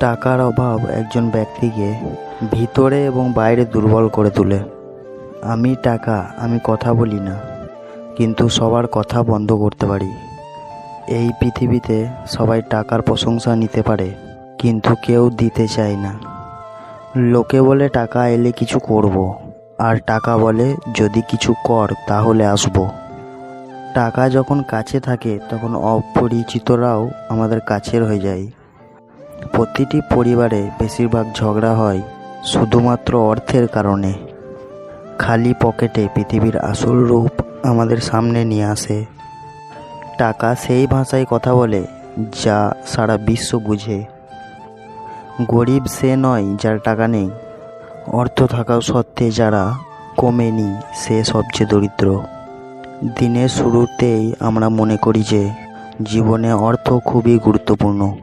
টাকার অভাব একজন ব্যক্তিকে ভিতরে এবং বাইরে দুর্বল করে তোলে। আমি টাকা, আমি কথা বলি না, কিন্তু সবার কথা বন্ধ করতে পারি। এই পৃথিবীতে সবাই টাকার প্রশংসা নিতে পারে, কিন্তু কেউ দিতে চায় না। লোকে বলে টাকা এলে কিছু করব, আর টাকা বলে যদি কিছু কর, তাহলে আসব। টাকা যখন কাছে থাকে, তখন অপরিচিতরাও আমাদের কাছের হয়ে যায়। প্রতিটি পরিবারে বেশিরভাগ ঝগড়া হয় শুধুমাত্র অর্থের কারণে। খালি পকেটে পৃথিবীর আসল রূপ আমাদের সামনে নিয়ে আসে। টাকা সেই ভাষায় কথা বলে যা সারা বিশ্ব বুঝে। গরিব সে নয় যার টাকা নেই। অর্থ থাকাও সত্ত্বে যারা কমেনি সে সবচেয়ে দরিদ্র। দিনের শুরুতেই আমরা মনে করি যে জীবনে অর্থ খুবই গুরুত্বপূর্ণ।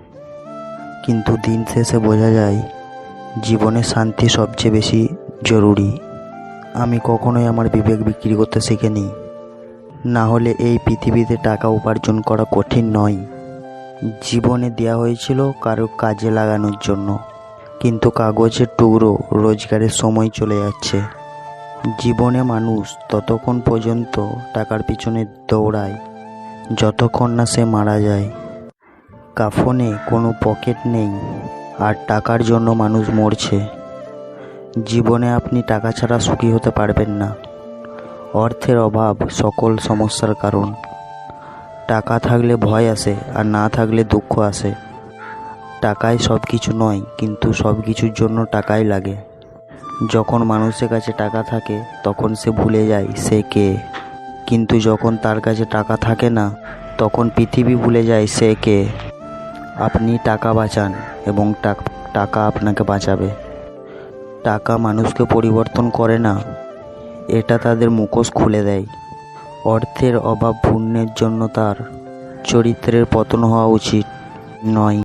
কিন্তু দিন শেষে বোঝা যায়, জীবনে শান্তি সবচেয়ে বেশি জরুরি। আমি কখনোই আমার বিবেক বিক্রি করতে শিখিনি। না হলে এই পৃথিবীতে টাকা উপার্জন করা কঠিন নয়। জীবনে দেওয়া হয়েছিল কারও কাজে লাগানোর জন্য, কিন্তু কাগজের টুকরো রোজগারের সময় চলে যাচ্ছে। জীবনে মানুষ ততক্ষণ পর্যন্ত টাকার পিছনে দৌড়ায়, যতক্ষণ না সে মারা যায়। কাফনে কোনো পকেট নেই আর টাকার জন্য মানুষ মরছে। জীবনে আপনি টাকা ছাড়া সুখী হতে পারবেন না। অর্থের অভাব সকল সমস্যার কারণ। টাকা থাকলে ভয় আসে আর না থাকলে দুঃখ আসে। টাকায় সব কিছু নয়, কিন্তু সব কিছুর জন্য টাকাই লাগে। যখন মানুষের কাছে টাকা থাকে, তখন সে ভুলে যায় সে কে। কিন্তু যখন তার কাছে টাকা থাকে না, তখন পৃথিবী ভুলে যায় সে কে। আপনি টাকা বাঁচান এবং টাকা আপনাকে বাঁচাবে। টাকা মানুষকে পরিবর্তন করে না, এটা তাদের মুখোশ খুলে দেয়। অর্থের অভাব পূর্ণের জন্য তার চরিত্রের পতন হওয়া উচিত নয়।